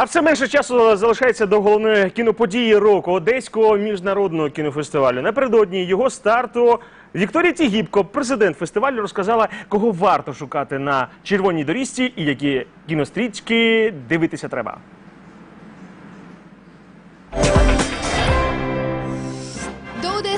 А все менше часу залишається до головної кіноподії року Одеського міжнародного кінофестивалю. Напередодні його старту Вікторія Тігіпко, президент фестивалю, розказала, кого варто шукати на червоній доріжці і які кінострічки дивитися треба.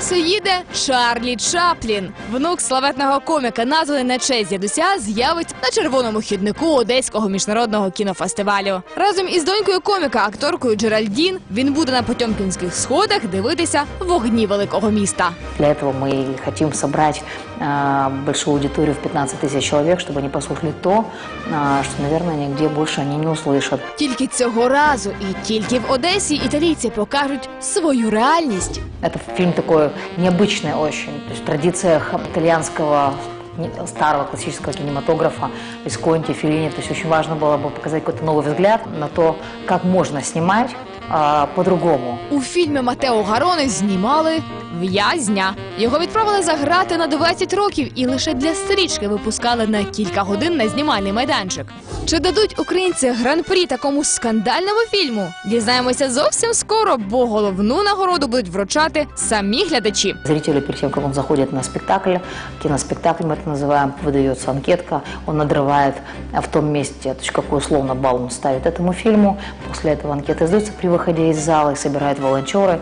До Одеси їде Чарлі Чаплін. Внук славетного коміка, названий на честь дідуся, з'явиться на червоному хіднику Одеського міжнародного кінофестивалю. Разом із донькою коміка, акторкою Джеральдін, він буде на Потьомкінських сходах дивитися вогні великого міста. Для этого мы и хотим собрать э, большую аудиторию в 15 тысяч человек, чтобы они послушали то, э, что, наверное, нигде больше они не услышат. Тільки цього разу і тільки в Одесі італійці покажуть свою реальність. Это фильм такой необычный очень. То есть в традициях итальянского не- старого классического кинематографа Висконти, Феллини. То есть очень важно было бы показать какой-то новый взгляд на то, как можно снимать э, по-другому. У фільмі Матео Гарони знімали в'язня. Його відправили за грати на 20 років і лише для стрічки випускали на кілька годин на знімальний майданчик. Чи дадуть українці гран-прі такому скандальному фільму? Дізнаємося зовсім скоро, бо головну нагороду будуть вручати самі глядачі. Зрителю перед тем, как он заходит на спектакль, киноспектакль мы это называем, выдается анкетка, он надрывает а, в том месте, то есть какой условно балл он ставит этому фильму. После этого анкета сдается при выходе из зала, их собирают волонтеры.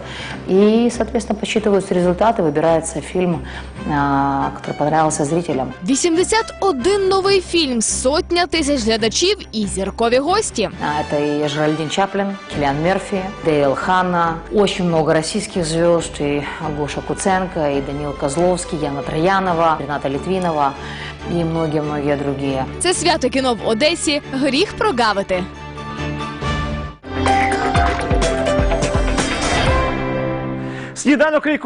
И, соответственно, подсчитываются результаты, выбирается фильм, а, который понравился зрителям. 81 новий фільм, сотня тисяч глядачів і зіркові гості. А, Это и Жеральдин Чаплин, Киллиан Мерфи, Дейл Ханна, очень много российских звезд, и Гоша Куценко, и Данил Козловский, Яна Троянова, Рената Литвинова и многие-многие другие. Це свято кіно в Одесі. Гріх прогавити. Сніданок рейку